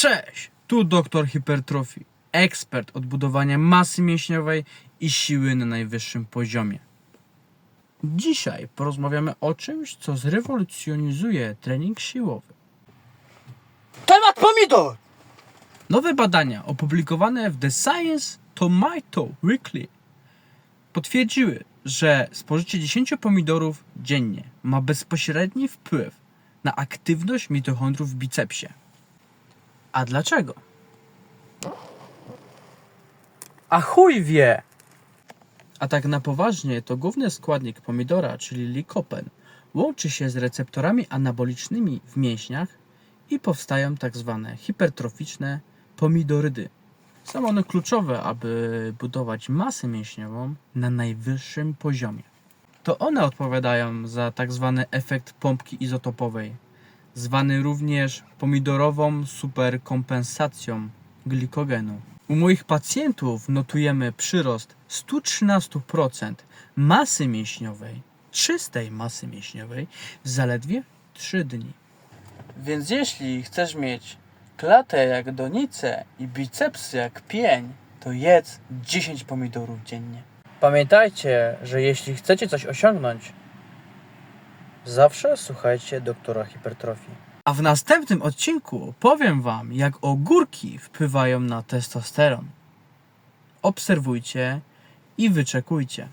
Cześć! Tu doktor hipertrofii, ekspert od budowania masy mięśniowej i siły na najwyższym poziomie. Dzisiaj porozmawiamy o czymś, co zrewolucjonizuje trening siłowy. Temat pomidor! Nowe badania opublikowane w The Science Tomato Weekly potwierdziły, że spożycie 10 pomidorów dziennie ma bezpośredni wpływ na aktywność mitochondrów w bicepsie. A dlaczego? A chuj wie! A tak na poważnie, to główny składnik pomidora, czyli likopen, łączy się z receptorami anabolicznymi w mięśniach i powstają tak zwane hipertroficzne pomidorydy. Są one kluczowe, aby budować masę mięśniową na najwyższym poziomie. To one odpowiadają za tak zwany efekt pompki izotopowej, zwany również pomidorową superkompensacją glikogenu. U moich pacjentów notujemy przyrost 113% masy mięśniowej, czystej masy mięśniowej w zaledwie 3 dni. Więc jeśli chcesz mieć klatę jak donicę i bicepsy jak pień, to jedz 10 pomidorów dziennie. Pamiętajcie, że jeśli chcecie coś osiągnąć, zawsze słuchajcie doktora hipertrofii. A w następnym odcinku powiem Wam, jak ogórki wpływają na testosteron. Obserwujcie i wyczekujcie.